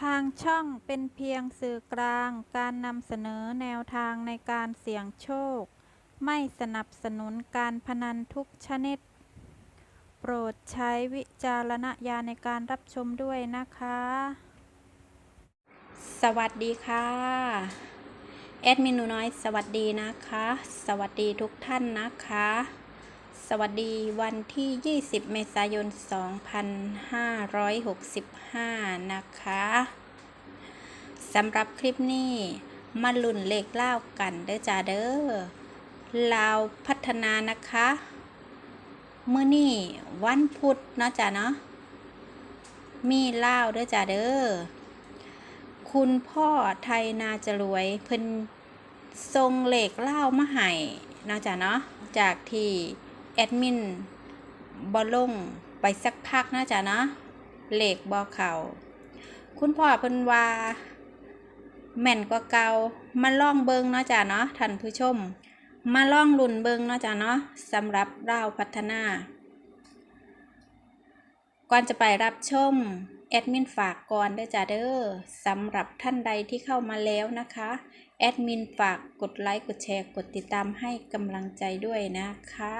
ทางช่องเป็นเพียงสื่อกลางการนำเสนอแนวทางในการเสี่ยงโชค ไม่สนับสนุนการพนันทุกชนิด โปรดใช้วิจารณญาณในการรับชมด้วยนะคะ สวัสดีค่ะแอดมินหนูน้อยสวัสดีนะคะ สวัสดีทุกท่านนะคะ สวัสดีวันที่ 20 เมษายน 2565 นะคะ สำหรับคลิปนี้มาลุ่นเลขเล่ากันเด้อจ้าเด้อลาวพัฒนานะคะเมื้อนี้วันพุธเนาะจ้าเนาะ มีเล่าเด้อจ้าเด้อ คุณพ่อไทยนาจะรวยเพิ่นทรงเหล็กเล่ามาให้เนาะจ้ะเนาะจากที่ แอดมินบอลงไปสักพักนะจ๊ะเนาะเหล็กบอเขาคุณพ่อเพิ่นว่าแม่นกว่าเก่ามาล่องเบิงเนาะจ๊ะเนาะท่านผู้ชม มาล่องลุ่นเบิงเนาะจ๊ะเนาะสำหรับเราวพัฒนา ก่อนจะไปรับชมแอดมินฝากก่อนเด้อจ้าเด้อสำหรับท่านใดที่เข้ามาแล้วนะคะ แอดมินฝากกดไลค์กดแชร์กดติดตามให้กำลังใจด้วยนะคะ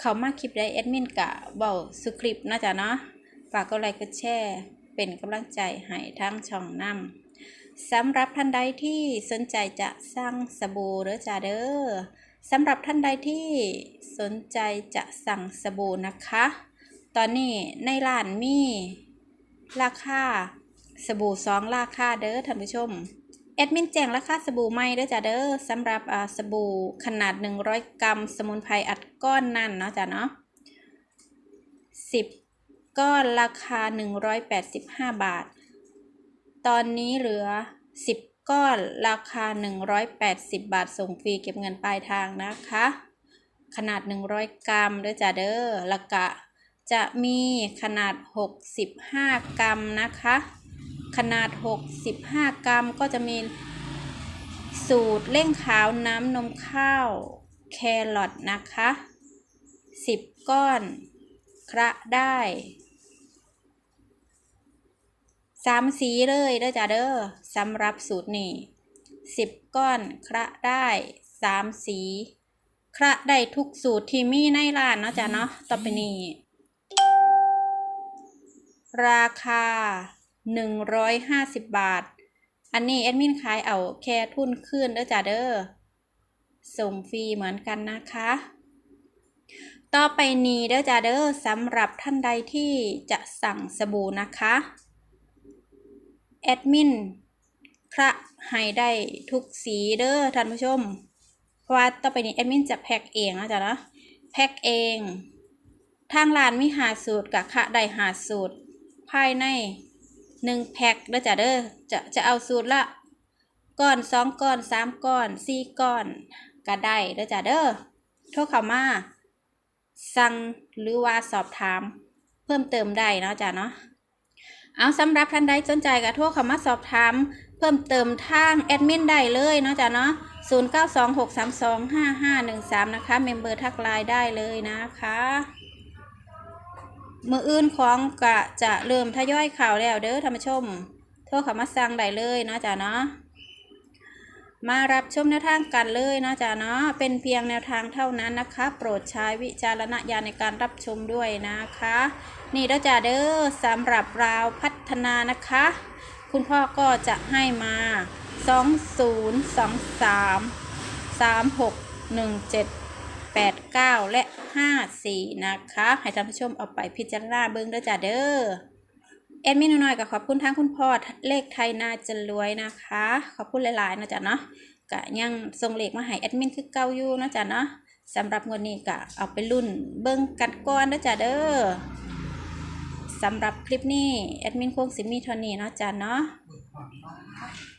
เขามาคลิปใดแอดมินกะเบาสคลิปนะจ๊ะเนาะฝากกดไลค์กดแชร์ เป็นกำลังใจให้ทั้งช่องนำสำหรับท่านใดที่สนใจจะสร้างสบู่เด้อจ้าเด้อสำหรับท่านใดที่สนใจจะสั่งสบู่นะคะ ตอนนี้ในร้านมี ราคาสบู่สองราคาเด้อท่านผู้ชมแอดมินแจ้งราคาสบู่ใหม่เด้อจ้ะเด้อสำหรับอ่าสบู่ขนาด 100 กรัม สมุนไพรอัดก้อนนั่นเนาะจ้ะเนาะ10 ก้อนราคา 185 บาท ตอนนี้เหลือ 10 ก้อนราคา 180 บาท ส่งฟรีเก็บเงินปลายทางนะคะ ขนาด 100 กรัมเด้อจ้ะเด้อล้วก็ จะมีขนาด 65 กรัมนะคะ ขนาด 65 กรัมก็จะมีสูตรเร่งขาวน้ำนมข้าวแครอทนะคะ 10 ก้อนคระได้สามสีเลยเด้อจ้าเด้อสำหรับสูตรนี้10ก้อนคระได้สามสี คระได้ทุกสูตรที่มีในร้านเนาะจ้าเนาะต่อไปนี้ ราคา 150 บาท อันนี้แอดมินขายเอาแค่ทุนขึ้นเด้อจ้าเด้อ ส่งฟรีเหมือนกันนะคะ ต่อไปนี้เด้อจ้าเด้อสำหรับท่านใดที่จะสั่งสบู่นะคะ แอดมินคระให้ได้ทุกสีเด้อท่านผู้ชม เพราะว่าต่อไปนี้แอดมินจะแพ็คเองนะจ๊ะเนาะแพ็คเองทางร้านมีหาสูตรกับคะได้หาสูตร ภายในหนึ่งแพ็คเด้อจ้ะเด้อจะจะเอาสูตรละก้อนสองก้อนสามก้อนสี่ก้อนก็ได้เด้อจ้ะเด้อโทรเข้ามาสั่งหรือว่าสอบถาม เพิ่มเติมได้เนาะจ้ะเนาะเอาสำหรับท่านใดสนใจก็โทรเข้ามาสอบถาม เพิ่มเติมทางแอดมินได้เลยเนาะจ้ะเนาะ0926325513 นะคะเมมเบอร์ทักไลน์ได้เลยนะคะ มืออื่นของกะจะเริ่มทยอยข่าวแล้วเด้อท่านผู้ชม โทรเข้ามาสั่งได้เลยเนาะจ้ะเนาะมารับชมแนวทางกันเลยเนาะจ้ะเนาะเป็นเพียงแนวทางเท่านั้นนะคะ โปรดใช้วิจารณญาณในการรับชมด้วยนะคะ นี่เด้อจ้ะเด้อสำหรับราวพัฒนานะคะ คุณพ่อก็จะให้มา 2023 3617 89 และ 54 นะคะ ให้ท่านผู้ชมเอาไปพิจารณาเบิ่งเด้อจ้ะเด้อแอดมินน้อยๆก็ขอบคุณทั้งคุณพ่อเลขไทยนาจะรวยนะคะ ขอบคุณหลายๆนะจ๊ะเนาะก็ยังส่งเลขมาให้แอดมินคือเก่าอยู่นะจ๊ะเนาะสำหรับงวดนี้ก็เอาไปรุ่นเบิ่งกันก่อนนะจ๊ะเด้อสำหรับคลิปนี้แอดมินคงสิมีเท่านี้นะจ๊ะเนาะ